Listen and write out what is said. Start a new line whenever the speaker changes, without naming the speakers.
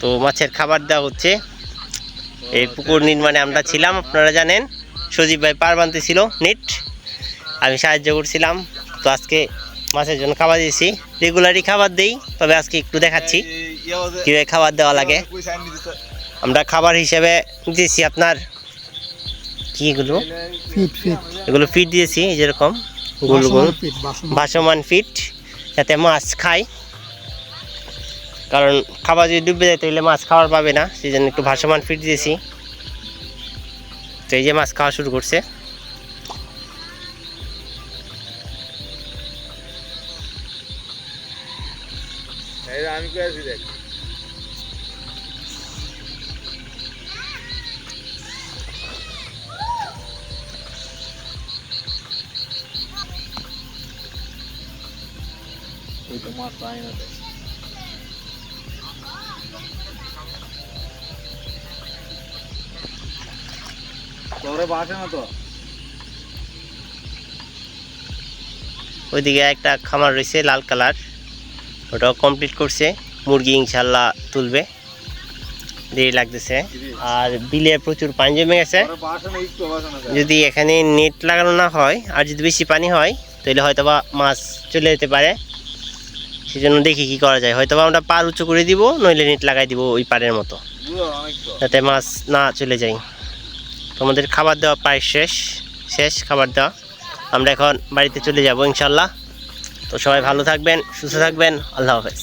তো মাছের খাবার দেওয়া হচ্ছে। এই পুকুর নির্মাণে আমরা ছিলাম আপনারা জানেন। সজীব ভাই পার বানতে ছিল নেট। আমি সাহায্য করছিলাম তো আজকে মাছের জন্য খাবার দিয়েছি। রেগুলারই খাবার দেই তবে আজকে একটু দেখাচ্ছি কীভাবে খাবার দেওয়া লাগে। আমরা খাবার হিসেবে দিয়েছি আপনার কি এগুলো? এগুলো ফিট দিয়েছি যেরকম গোল গোল। ভাসমান ফিট। যাতে মাছ খায় কারণ খাবার যদি ডুবে যায় তাহলে মাছ খাওয়ার পাবে না সেই জন্য একটু ভাসমান ফিট দিয়েছি। তো এই যে মাছ খাওয়া শুরু করছে।
আমি করেছি দেখ ওই তো মাছ পাই না তো তোরে বাসে না তো?
ওইদিকে একটা খামার রয়েছে লাল কালার। ওটাও কমপ্লিট করছে। মুরগি ইনশাল্লাহ তুলবে। দেরি লাগতেছে। আর বিলে প্রচুর পানি জমে গেছে। যদি এখানে নেট লাগানো না হয় আর যদি বেশি পানি হয় তাহলে হয়তো বা মাছ চলে যেতে পারে। সেজন্য দেখি কি করা যায়। হয়তো আমরা পার উঁচু করে দিব নইলে নেট লাগাই দিব ওই পারের মতো। যাতে মাছ না চলে যায়। তোমাদের খাবার দেওয়া প্রায় শেষ। শেষ খাবার দেওয়া। আমরা এখন বাড়িতে চলে যাব ইনশাল্লাহ। তো সবাই ভালো থাকবেন সুস্থ থাকবেন। আল্লাহ হাফেজ।